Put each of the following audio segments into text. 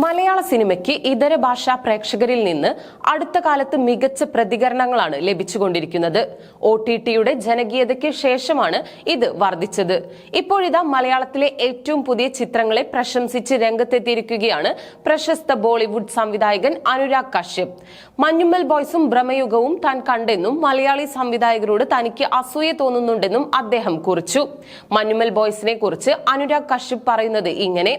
മലയാള സിനിമയ്ക്ക് ഇതര ഭാഷാ പ്രേക്ഷകരിൽ നിന്ന് അടുത്ത കാലത്ത് മികച്ച പ്രതികരണങ്ങളാണ് ലഭിച്ചുകൊണ്ടിരിക്കുന്നത്. ഒ ടി ടിയുടെ ജനകീയതയ്ക്ക് ശേഷമാണ് ഇത് വർദ്ധിച്ചത്. ഇപ്പോഴിതാ മലയാളത്തിലെ ഏറ്റവും പുതിയ ചിത്രങ്ങളെ പ്രശംസിച്ച് രംഗത്തെത്തിയിരിക്കുകയാണ് പ്രശസ്ത ബോളിവുഡ് സംവിധായകൻ അനുരാഗ് കശ്യപ്. മഞ്ഞുമ്മൽ ബോയ്സും ഭ്രമയുഗവും താൻ കണ്ടെന്നും മലയാളി സംവിധായകരോട് തനിക്ക് അസൂയ തോന്നുന്നുണ്ടെന്നും അദ്ദേഹം കുറിച്ചു. മഞ്ഞുമ്മൽ ബോയ്സിനെ കുറിച്ച് അനുരാഗ് കശ്യപ് പറയുന്നത് ഇങ്ങനെ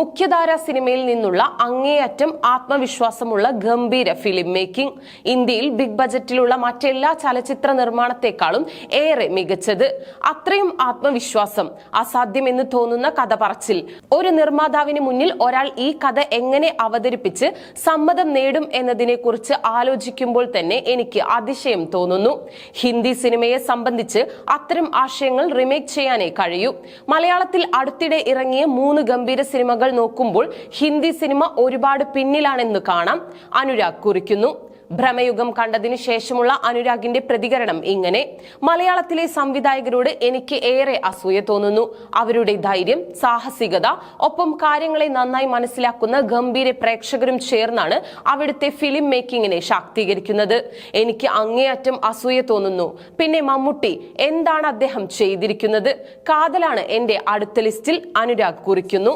മുഖ്യധാര സിനിമയിൽ നിന്നുള്ള അങ്ങേയറ്റം ആത്മവിശ്വാസമുള്ള ഗംഭീര ഫിലിം മേക്കിംഗ് ഇന്ത്യയിൽ ബിഗ് ബജറ്റിലുള്ള മറ്റെല്ലാ ചലച്ചിത്ര നിർമ്മാണത്തെക്കാളും ഏറെ മികച്ചത്. അത്രയും ആത്മവിശ്വാസം അസാധ്യം എന്ന് തോന്നുന്ന കഥ പറച്ചിൽ. ഒരു നിർമ്മാതാവിന് മുന്നിൽ ഒരാൾ ഈ കഥ എങ്ങനെ അവതരിപ്പിച്ച് സമ്മതം നേടും എന്നതിനെ കുറിച്ച് ആലോചിക്കുമ്പോൾ തന്നെ എനിക്ക് അതിശയം തോന്നുന്നു. ഹിന്ദി സിനിമയെ സംബന്ധിച്ച് അത്തരം ആശയങ്ങൾ റിമേക്ക് ചെയ്യാനേ കഴിയൂ. മലയാളത്തിൽ അടുത്തിടെ ഇറങ്ങിയ മൂന്ന് ഗംഭീര സിനിമകൾ നോക്കുമ്പോൾ ഹിന്ദി സിനിമ ഒരുപാട് പിന്നിലാണെന്ന് കാണാം. അനുരാഗ് കുറിക്കുന്നു. ഭ്രമയുഗം കണ്ടതിന് ശേഷമുള്ള അനുരാഗിന്റെ പ്രതികരണം ഇങ്ങനെ. മലയാളത്തിലെ സംവിധായകരോട് എനിക്ക് ഏറെ അസൂയ തോന്നുന്നു. അവരുടെ ധൈര്യം സാഹസികത ഒപ്പം കാര്യങ്ങളെ നന്നായി മനസ്സിലാക്കുന്ന ഗംഭീര പ്രേക്ഷകരും ചേർന്നാണ് അവിടുത്തെ ഫിലിം മേക്കിങ്ങിനെ ശാക്തീകരിക്കുന്നത്. എനിക്ക് അങ്ങേയറ്റം അസൂയ തോന്നുന്നു. പിന്നെ മമ്മൂട്ടി എന്താണ് അദ്ദേഹം ചെയ്തിരിക്കുന്നത്? കാതലാണ് എന്റെ അടുത്ത ലിസ്റ്റിൽ അനുരാഗ് കുറിക്കുന്നു.